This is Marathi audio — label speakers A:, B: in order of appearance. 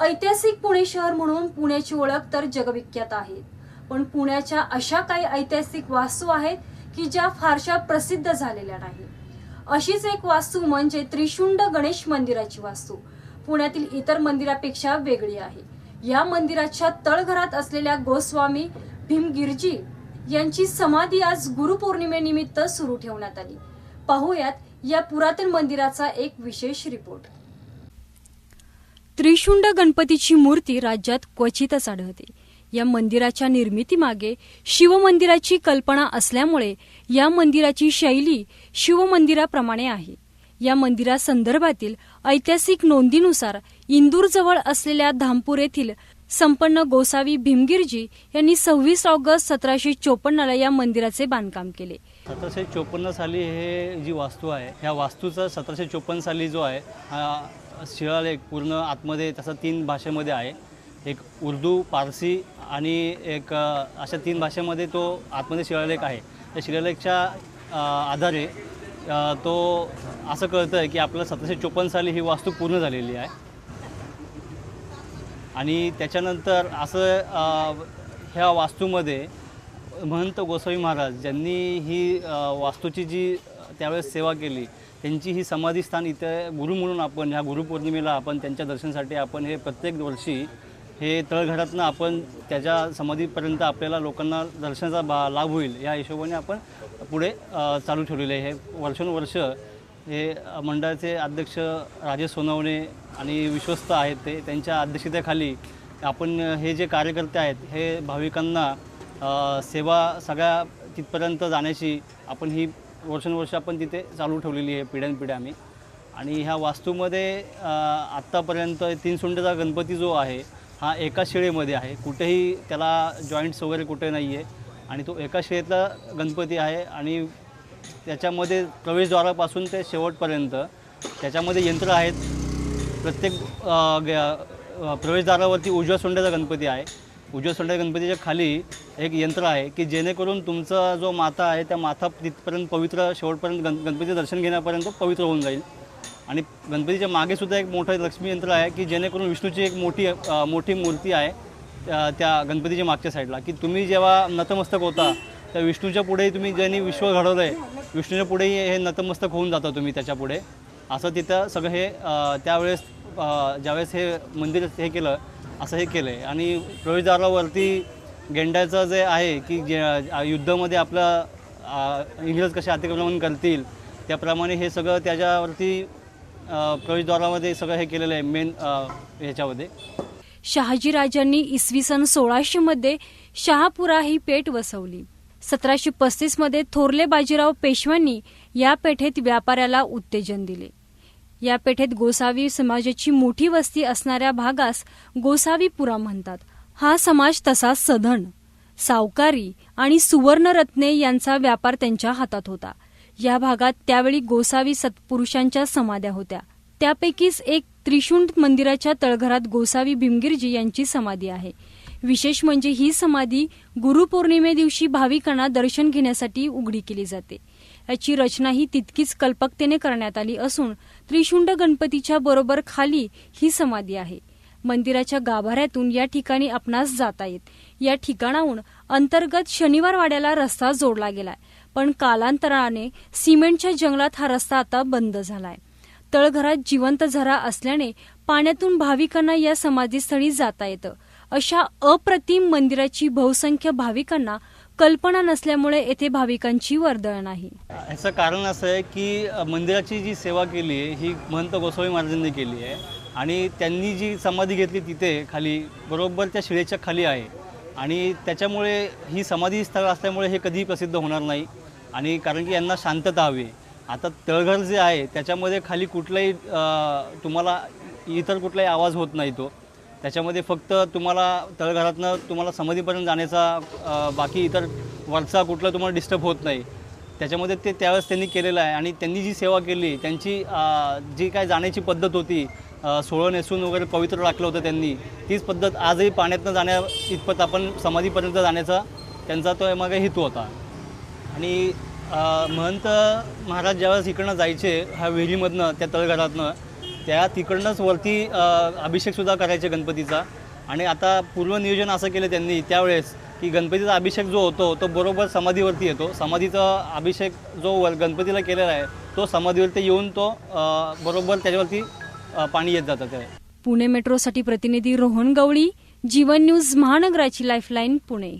A: ऐतिहासिक पुणे शहर म्हणून पुण्याची ओळख तर जगविख्यात आहे. पण पुण्याच्या अशा काही ऐतिहासिक वास्तू आहेत की ज्या फारशा प्रसिद्ध झालेल्या नाही अशीच एक वास्तू म्हणजे त्रिशुंड गणेश मंदिराची वास्तू. पुण्यातील इतर मंदिरापेक्षा वेगळी आहे. या मंदिराच्या तळघरात असलेल्या गोस्वामी भीमगिरजी यांची समाधी आज गुरुपौर्णिमेनिमित्त सुरू ठेवण्यात आली. पाहूयात या पुरातन मंदिराचा एक विशेष रिपोर्ट. त्रिशुंड गणपतीची मूर्ती राज्यात क्वचितच आढळते. या मंदिराच्या निर्मितीमागे शिवमंदिराची कल्पना असल्यामुळे या मंदिराची शैली शिवमंदिराप्रमाणे आहे. या मंदिरासंदर्भातील ऐतिहासिक नोंदीनुसार इंदूरजवळ असलेल्या धामपूर येथील संपन्न गोसावी भीमगिरजी यांनी सव्वीस ऑगस्ट सतराशे चोपन्नला या मंदिराचे बांधकाम केले.
B: सतराशे चोपन्न साली हे जी वास्तू आहे ह्या वास्तूचा सतराशे चोपन्न साली जो आहे शिळालेख पूर्ण आतमध्ये तसा तीन भाषेमध्ये आहे. एक उर्दू पारसी आणि एक अशा तीन भाषेमध्ये तो आतमध्ये शिळालेख आहे. त्या शिलालेखच्या आधारे तो असं कळतं आहे की आपल्याला सतराशे चोपन्न साली ही वास्तू पूर्ण झालेली आहे. आणि त्याच्यानंतर असं ह्या वास्तूमध्ये महंत गोसावी महाराज ज्यांनी ही वास्तूची जी त्यावेळेस सेवा केली. त्यांची ही समाधीस्थान इथे गुरु म्हणून आपण ह्या गुरुपौर्णिमेला आपण त्यांच्या दर्शनासाठी आपण हे प्रत्येक वर्षी हे तळघरातनं आपण त्याच्या समाधीपर्यंत आपल्याला लोकांना दर्शनाचा बा लाभ होईल या हिशोबाने आपण पुढे चालू ठेवलेले हे वर्षानुवर्ष हे मंडळाचे अध्यक्ष राजेश सोनवणे आणि विश्वस्त आहेत ते त्यांच्या अध्यक्षतेखाली आपण हे जे कार्यकर्ते आहेत हे भाविकांना सेवा सगळ्या तिथपर्यंत जाण्याची आपण ही वर्षानुवर्ष आपण तिथे चालू ठेवलेली आहे पिढ्यानपिढ्या आम्ही. आणि ह्या वास्तूमध्ये आत्तापर्यंत तीन सुंडेचा गणपती जो आहे हा एका शिळेमध्ये आहे. कुठेही त्याला जॉईंट्स वगैरे कुठे नाही आहे आणि तो एका शिळेतला गणपती आहे आणि त्याच्यामध्ये प्रवेशद्वारापासून ते शेवटपर्यंत त्याच्यामध्ये यंत्र आहेत. प्रत्येक ग- प्रवेशद्वारावरती उजव्या सोंड्याचा गणपती आहे. उजव्या सोंड्या गणपतीच्या खाली एक यंत्र आहे की जेणेकरून तुमचा जो माथा आहे त्या माथा तिथपर्यंत पवित्र शेवटपर्यंत गण गणपतीचं दर्शन घेण्यापर्यंत पवित्र होऊन जाईल. आणि गणपतीच्या मागेसुद्धा एक मोठं लक्ष्मी यंत्र आहे की जेणेकरून विष्णूची एक मोठी मोठी मूर्ती आहे त्या- गणपतीच्या मागच्या साईडला. की तुम्ही जेव्हा नतमस्तक होता त्या विष्णूच्या पुढेही तुम्ही ज्यांनी विश्व घडवलं आहे विष्णूच्या पुढेही हे नतमस्तक होऊन जाता तुम्ही त्याच्या पुढे. असं तिथं सगळं हे त्यावेळेस ज्यावेळेस हे मंदिर हे केलं असं हे केलं आहे आणि प्रवेशद्वारावरती गेंड्याचं जे आहे की जे युद्धामध्ये आपलं इंग्रज कसे अतिक्रमण करतील त्याप्रमाणे हे सगळं त्याच्यावरती प्रवेशद्वारामध्ये सगळं हे केलेलं आहे मेन ह्याच्यामध्ये.
A: शहाजीराजांनी इसवी सन सोळाशे मध्ये शहापुरा ही पेठ वसवली. सतराशे पस्तीसमध्ये थोरले बाजीराव पेशव्यांनी या पेठेत व्यापाऱ्याला उत्तेजन दिले. या पेठेत गोसावी समाजाची मोठी वस्ती असणाऱ्या भागास गोसावीपुरा म्हणतात. हा समाज तसा सधन. सावकारी आणि सुवर्णरत्ने यांचा व्यापार त्यांच्या हातात होता. या भागात त्यावेळी गोसावी सत्पुरुषांच्या समाध्या होत्या. त्यापैकीच एक त्रिशुंड मंदिराच्या तळघरात गोसावी भीमगिरजी यांची समाधी आहे. विशेष म्हणजे ही समाधी गुरुपौर्णिमे दिवशी भाविकांना दर्शन घेण्यासाठी उघडी केली जाते. याची रचना ही तितकीच कल्पकतेने करण्यात आली असून त्रिशुंड गणपतीच्या बरोबर खाली ही समाधी आहे. मंदिराच्या गाभाऱ्यातून या ठिकाणी आपणास जाता येत. या ठिकाणाहून अंतर्गत शनिवार वाड्याला रस्ता जोडला गेलाय. पण कालांतराने सिमेंटच्या जंगलात हा रस्ता आता बंद झालाय. तळघरात जिवंत झरा असल्याने पाण्यातून भाविकांना या समाधीस्थळी जाता येतं. अशा अप्रतिम मंदिराची बहुसंख्य भाविकांना कल्पना नसल्यामुळे येथे भाविकांची वर्दळ नाही.
B: ह्याचं कारण असं आहे की मंदिराची जी सेवा केली आहे ही महंत गोसावी महाराजांनी केली आहे. आणि त्यांनी जी समाधी घेतली तिथे खाली बरोबर त्या शिळेच्या खाली आहे. आणि त्याच्यामुळे ही समाधी स्थळ असल्यामुळे हे कधीही प्रसिद्ध होणार नाही. आणि कारण की यांना शांतता हवी आता तळघर जे आहे त्याच्यामध्ये खाली कुठलाही तुम्हाला इतर कुठलाही आवाज होत नाही तो. त्याच्यामध्ये फक्त तुम्हाला तळघरातनं तुम्हाला समाधीपर्यंत जाण्याचा बाकी इतर वरचा कुठला तुम्हाला डिस्टर्ब होत नाही. त्याच्यामध्ये ते त्यावेळेस त्यांनी केलेलं आहे. आणि त्यांनी जी सेवा केली त्यांची जी काय जाण्याची पद्धत होती सोळं नेसून वगैरे पवित्र राखलं होतं त्यांनी. तीच पद्धत आजही पाण्यातनं जाण्या इतपत आपण समाधीपर्यंत जाण्याचा त्यांचा तो मग हेतू होता. आणि महंत महाराज ज्यावेळेस इकडनं जायचे ह्या विहिरीमधनं त्या तळघरातनं त्या तिकडनंच वरती अभिषेकसुद्धा करायचे गणपतीचा. आणि आता पूर्वनियोजन असं केलं त्यांनी त्यावेळेस की गणपतीचा अभिषेक जो होतो तो बरोबर समाधीवरती येतो. समाधीचा अभिषेक जो वर गणपतीला केलेला आहे तो समाधीवरती येऊन तो बरोबर त्याच्यावरती पाणी येत जातं ते.
A: पुणे मेट्रोसाठी प्रतिनिधी रोहन गवळी जीवन न्यूज महानगराची लाईफलाईन पुणे.